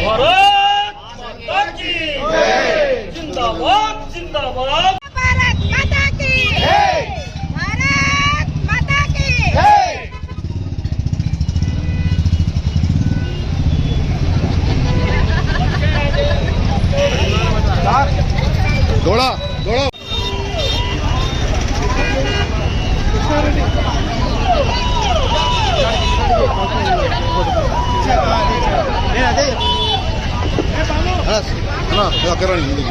भारत माता की जिंदाबाद जिंदाबाद भारत माता की भारत माता की దూడ 야, 그러니.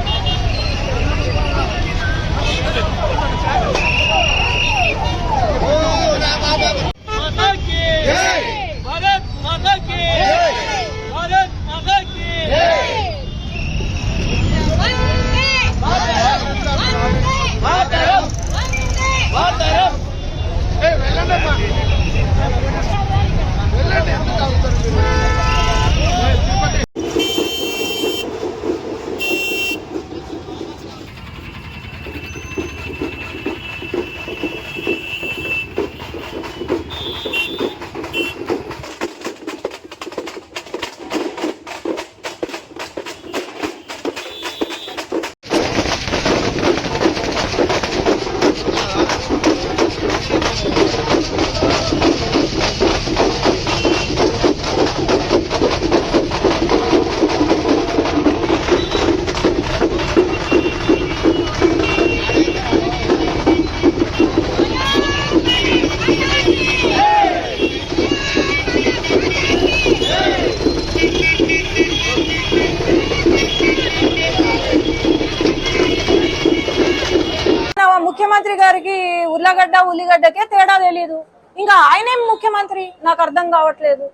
ముఖ్యమంత్రి గారికి ఉర్లగడ్డ ఉల్లిగడ్డకే తేడా తెలియదు ఇంకా ఆయనేం ముఖ్యమంత్రి? నాకు అర్థం కావట్లేదు.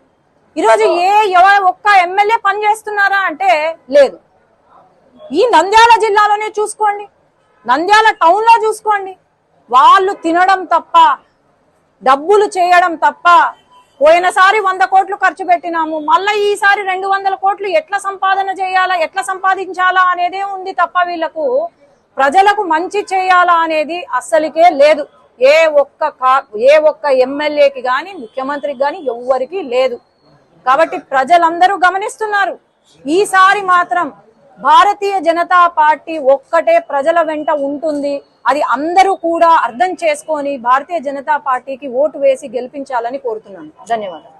ఈరోజు ఏ ఎవరు ఒక్క ఎమ్మెల్యే పని చేస్తున్నారా అంటే లేదు. ఈ నంద్యాల జిల్లాలోనే చూసుకోండి. నంద్యాల టౌన్లో చూసుకోండి. వాళ్ళు తినడం తప్ప డబ్బులు చేయడం తప్ప పోయినసారి వంద కోట్లు ఖర్చు పెట్టినాము. మళ్ళీ ఈసారి రెండు వందల కోట్లు ఎట్లా సంపాదన చేయాలా ఎట్లా సంపాదించాలా అనేదే ఉంది తప్ప వీళ్ళకు ప్రజలకు మంచి చేయాలా అనేది అస్సలికే లేదు. ఏ ఒక్క కా- ఏ ఒక్క ఎమ్మెల్యేకి గాని ముఖ్యమంత్రికి గాని ఎవ్వరికి లేదు. కాబట్టి ప్రజలందరూ గమనిస్తున్నారు. ఈసారి మాత్రం భారతీయ జనతా పార్టీ ఒక్కటే ప్రజల వెంట ఉంటుంది. అది అందరూ కూడా అర్థం చేసుకొని భారతీయ జనతా పార్టీకి ఓటు వేసి గెలిపించాలని కోరుతున్నాను. ధన్యవాదాలు.